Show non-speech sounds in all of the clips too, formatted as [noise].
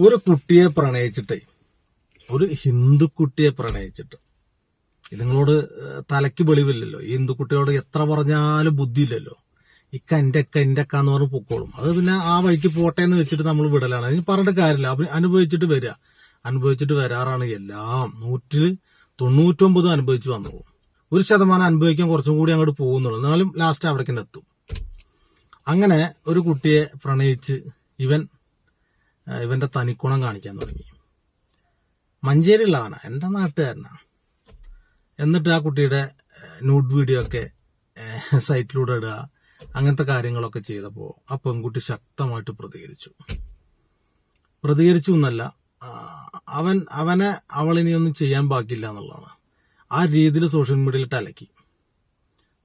ഒരു കുട്ടിയെ പ്രണയിച്ചിട്ടേ ഒരു ഹിന്ദു കുട്ടിയെ പ്രണയിച്ചിട്ട്. ഇതുങ്ങളോട് തലയ്ക്ക് വെളിവില്ലല്ലോ. ഈ ഹിന്ദു കുട്ടിയോട് എത്ര പറഞ്ഞാലും ബുദ്ധിയില്ലല്ലോ. അക്ക എന്റെ അക്ക എന്ന് പറഞ്ഞ് പൊക്കോളും. അത് പിന്നെ ആ വഴിക്ക് പോട്ടെ എന്ന് വെച്ചിട്ട് നമ്മൾ വിടലാണ്. അതിന് പറഞ്ഞിട്ട് കാര്യമില്ല. അനുഭവിച്ചിട്ട് വരിക അനുഭവിച്ചിട്ട് വരാറാണ് എല്ലാം. നൂറ്റിൽ തൊണ്ണൂറ്റൊമ്പതും അനുഭവിച്ച് വന്നു പോകും ഒരു ശതമാനം അനുഭവിക്കാൻ കുറച്ചും കൂടി അങ്ങോട്ട് പോകുന്നുള്ളൂ. എന്നാലും ലാസ്റ്റ് അവിടേക്ക് എത്തും. അങ്ങനെ ഒരു കുട്ടിയെ പ്രണയിച്ച് ഇവൻ ഇവന്റെ തനിക്കുണം കാണിക്കാൻ തുടങ്ങി. മഞ്ചേരിയുള്ളവനാ എന്റെ നാട്ടുകാരനാ. എന്നിട്ട് ആ കുട്ടിയുടെ ന്യൂഡ് വീഡിയോ ഒക്കെ സൈറ്റിലൂടെ ഇടുക അങ്ങനത്തെ കാര്യങ്ങളൊക്കെ ചെയ്തപ്പോൾ ആ പെൺകുട്ടി ശക്തമായിട്ട് പ്രതികരിച്ചു. പ്രതികരിച്ചു എന്നല്ല അവൻ അവനെ അവളിനി ഒന്നും ചെയ്യാൻ ബാക്കിയില്ല എന്നുള്ളതാണ്. ആ രീതിയിൽ സോഷ്യൽ മീഡിയയിൽ അലക്കി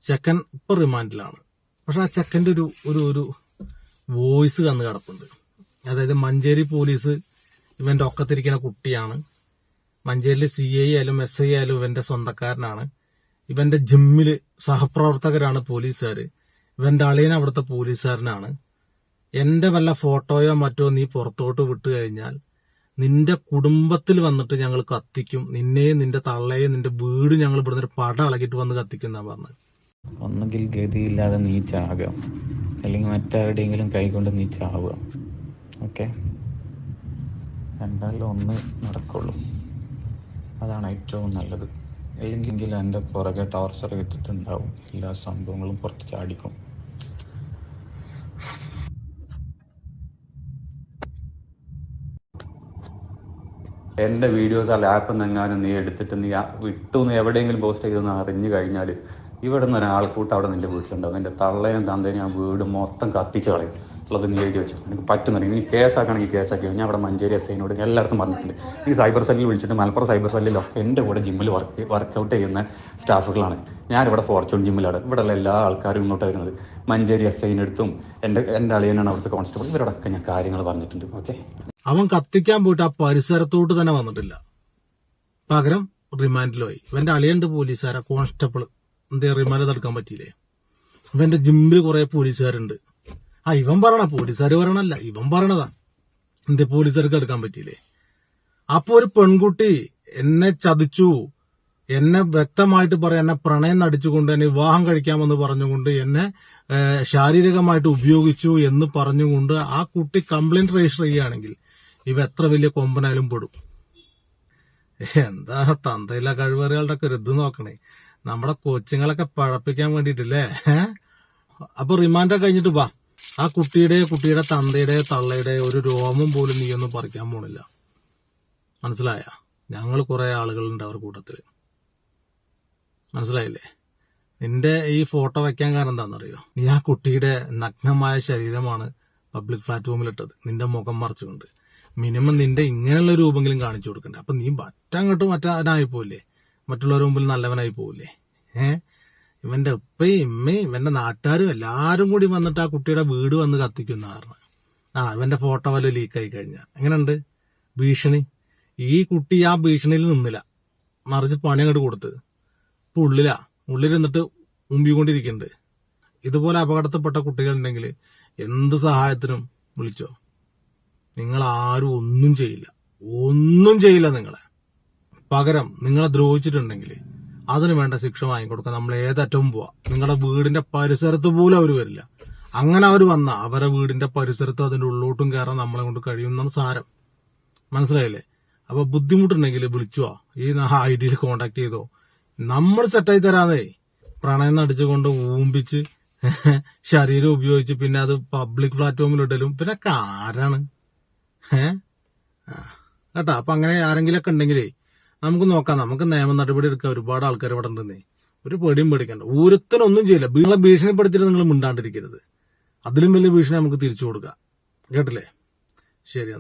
ചെക്കൻ ഇപ്പൊ റിമാൻഡിലാണ് പക്ഷെ ആ ചെക്കന്റെ ഒരു ഒരു ഒരു വോയിസ് കന്ന് കിടപ്പുണ്ട്. അതായത് മഞ്ചേരി പോലീസ് ഇവന്റെ ഒക്കത്തിരിക്കുന്ന കുട്ടിയാണ്. മഞ്ചേരിയിലെ സി ഐ ആയാലും എസ് ഐ ആയാലും ഇവന്റെ സ്വന്തക്കാരനാണ്. ഇവന്റെ ജിമ്മിൽ സഹപ്രവർത്തകരാണ് പോലീസുകാർ ഇവന്റെ അളിയൻ അവിടുത്തെ പോലീസുകാരനാണ്. എന്റെ വല്ല ഫോട്ടോയോ മറ്റോ നീ പുറത്തോട്ട് വിട്ടു കഴിഞ്ഞാൽ നിന്റെ കുടുംബത്തിൽ വന്നിട്ട് ഞങ്ങൾ കത്തിക്കും. നിന്നെയും നിന്റെ തള്ളയെയും നിന്റെ വീട് ഞങ്ങൾ ഇവിടുന്ന് ഒരു പടം അളകിട്ട് വന്ന് കത്തിക്കും എന്നാ പറഞ്ഞത് ഒന്നുകിൽ ഗതിയില്ലാതെ നീ ചാകാം അല്ലെങ്കിൽ മറ്റാരുടെയെങ്കിലും കൈകൊണ്ട് നീ ചാവുക. ഓക്കെ. രണ്ടാലും ഒന്ന് നടക്കുള്ളൂ. അതാണ് ഏറ്റവും നല്ലത്. അല്ലെങ്കിൽ എന്റെ പുറകെ ടോർച്ചർ വിത്തിട്ടുണ്ടാവും എല്ലാ സംഭവങ്ങളും പുറത്ത് ചാടിക്കും. എന്റെ വീഡിയോസ് ആ ലാപ്പ് നിന്നെങ്ങാനും നീ എടുത്തിട്ട് നീ വിട്ടു നീ എവിടെയെങ്കിലും പോസ്റ്റ് ചെയ്തെന്ന് അറിഞ്ഞു കഴിഞ്ഞാൽ ഇവിടെ നിന്ന് ഒരാൾക്കൂട്ട് അവിടെ നിന്റെ വീട്ടിലുണ്ടാവും. എന്റെ തള്ളേനും തന്തേനും ആ വീട് മൊത്തം കത്തിച്ച് കളയും. ഉള്ളത് നീ എഴുതി വെച്ചു. എനിക്ക് പറ്റുന്നില്ല. ഇനി കേസാക്കണമെങ്കിൽ കേസാക്കി ഞാൻ അവിടെ മഞ്ചേരി എസ് ഐനോട് എല്ലായിടത്തും പറഞ്ഞിട്ടുണ്ട്. ഈ സൈബർ സെല്ലിൽ വിളിച്ചിട്ട് മലപ്പുറം സൈബർ സെല്ലിലൊക്കെ എന്റെ കൂടെ ജിമ്മിൽ വർക്ക് വർക്കൗട്ട് ചെയ്യുന്ന സ്റ്റാഫുകളാണ്. ഞാനിവിടെ ഫോർച്യൂൺ ജിമ്മിലാണ്. ഇവിടെയുള്ള എല്ലാ ആൾക്കാരും ഇങ്ങോട്ട് വരുന്നത്. മഞ്ചേരി എസ് ഐനടുത്തും എന്റെ എന്റെ അളിയനാണ് അവിടുത്തെ കോൺസ്റ്റബിൾ ഇവരോടൊക്കെ ഞാൻ കാര്യങ്ങൾ പറഞ്ഞിട്ടുണ്ട്. ഓക്കെ അവൻ കത്തിക്കാൻ പോയിട്ട് ആ പരിസരത്തോട്ട് തന്നെ വന്നിട്ടില്ല. പകരം റിമാൻഡിലായി ഇവന്റെ അളിയണ്ട് പോലീസുകാരാ. കോൺസ്റ്റബിൾ എന്തേ റിമാൻഡ് തടുക്കാൻ പറ്റിയില്ലേ? ഇവന്റെ ജിമ്മിൽ കുറെ പോലീസുകാരുണ്ട്. ആ ഇവൻ പറയണ പോലീസുകാർ പറയണല്ല ഇവൻ പറയണതാ. എന്തേ പോലീസുകാർക്ക് എടുക്കാൻ പറ്റിയില്ലേ? അപ്പൊ ഒരു പെൺകുട്ടി എന്നെ ചതിച്ചു എന്നെ വ്യക്തമായിട്ട് പറയാം എന്നെ പ്രണയം നടിച്ചുകൊണ്ട് എന്നെ വിവാഹം കഴിക്കാമെന്ന് പറഞ്ഞുകൊണ്ട് എന്നെ ശാരീരികമായിട്ട് ഉപയോഗിച്ചു എന്ന് പറഞ്ഞുകൊണ്ട് ആ കുട്ടി കംപ്ലൈന്റ് രജിസ്റ്റർ ചെയ്യുകയാണെങ്കിൽ ഇവ എത്ര വലിയ കൊമ്പനായാലും പെടും. എന്താ തന്തയില്ല കഴിവറികളുടെ ഒക്കെ ഒരു ഇത് നോക്കണേ. നമ്മുടെ കൊച്ചുങ്ങളൊക്കെ പഴപ്പിക്കാൻ വേണ്ടിട്ടില്ലേ അപ്പൊ റിമാൻഡ് കഴിഞ്ഞിട്ട് വാ. ആ കുട്ടിയുടെ കുട്ടിയുടെ തന്തയുടെ തള്ളയുടെ ഒരു രോമം പോലും നീയൊന്നും പറിക്കാൻ പോണില്ല. മനസ്സിലായ? ഞങ്ങൾ കുറെ ആളുകളുണ്ട് അവർ കൂട്ടത്തിൽ. മനസ്സിലായില്ലേ? നിന്റെ ഈ ഫോട്ടോ വെക്കാൻ കാരണം എന്താണെന്നറിയോ? നീ ആ കുട്ടിയുടെ നഗ്നമായ ശരീരമാണ് പബ്ലിക് പ്ലാറ്റ്ഫോമിൽ ഇട്ടത് നിന്റെ മുഖം മറച്ചുകൊണ്ട്. മിനിമം നിന്റെ ഇങ്ങനെയുള്ള രൂപെങ്കിലും കാണിച്ചു കൊടുക്കണ്ടേ. അപ്പൊ നീ മറ്റങ്ങോട്ട് മറ്റവനായി പോവില്ലേ മറ്റുള്ളവരുടെ മുമ്പിൽ നല്ലവനായി പോവില്ലേ ഏ? ഇവന്റെ ഉപ്പയും ഇമ്മയും ഇവന്റെ നാട്ടുകാരും എല്ലാരും കൂടി വന്നിട്ട് ആ കുട്ടിയുടെ വീട് വന്ന് കത്തിക്കുന്ന പറഞ്ഞു. ആ ഇവന്റെ ഫോട്ടോ വല്ല ലീക്കായി കഴിഞ്ഞാൽ എങ്ങനെയുണ്ട്? ഭീഷണി? ഈ കുട്ടി ആ ഭീഷണിയിൽ നിന്നില്ല. മറിച്ച് പണി അങ്ങോട്ട് കൊടുത്ത്. ഇപ്പൊ ഉള്ളിലാ. ഉള്ളിലിരുന്നിട്ട് ഉമ്പിക്കൊണ്ടിരിക്കുന്നുണ്ട്. ഇതുപോലെ അപകടത്തിൽപ്പെട്ട കുട്ടികളുണ്ടെങ്കിൽ എന്ത് സഹായത്തിനും വിളിച്ചോ? നിങ്ങൾ ആരും ഒന്നും ചെയ്യില്ല. ഒന്നും ചെയ്യില്ല നിങ്ങളെ. പകരം നിങ്ങളെ ദ്രോഹിച്ചിട്ടുണ്ടെങ്കിൽ അതിന് വേണ്ട ശിക്ഷ വാങ്ങിക്കൊടുക്കുക. നമ്മൾ ഏതറ്റവും പോവാ. നിങ്ങളുടെ വീടിന്റെ പരിസരത്ത് പോലും അവർ വരില്ല. അങ്ങനെ അവർ വന്ന അവരെ വീടിന്റെ പരിസരത്ത് അതിന്റെ ഉള്ളോട്ടും കയറാൻ നമ്മളെ കൊണ്ട് കഴിയുന്ന സാരം. മനസ്സിലായില്ലേ? അപ്പൊ ബുദ്ധിമുട്ടുണ്ടെങ്കിൽ വിളിച്ചോ ഈ ഐ ഡിയിൽ കോണ്ടാക്ട് ചെയ്തോ. നമ്മൾ സെറ്റായി തരാന്നേ. പ്രണയം നടിച്ചുകൊണ്ട് ഊമ്പിച്ച് [laughs] ശരീരം ഉപയോഗിച്ച് പിന്നെ അത് പബ്ലിക് പ്ലാറ്റ്ഫോമിൽ ഇടലും. പിന്നെ കാരാണ്. ആരാണ് ഏ? ആ. കേട്ടോ? അപ്പൊ അങ്ങനെ ആരെങ്കിലൊക്കെ ഉണ്ടെങ്കിലേ നമുക്ക് നോക്കാം നമുക്ക് നിയമ നടപടി എടുക്കാൻ ഒരുപാട് ആൾക്കാർ ഇവിടെ ഉണ്ടെന്നേ. ഒരു പേടിയും പേടിക്കണ്ട. ഒരുത്തനൊന്നും ചെയ്യില്ല. നിങ്ങളെ ഭീഷണിപ്പെടുത്തിയിട്ട് നിങ്ങൾ മിണ്ടാണ്ടിരിക്കരുത്. അതിലും വലിയ ഭീഷണി നമുക്ക് തിരിച്ചു കൊടുക്കാം. കേട്ടില്ലേ? ശരി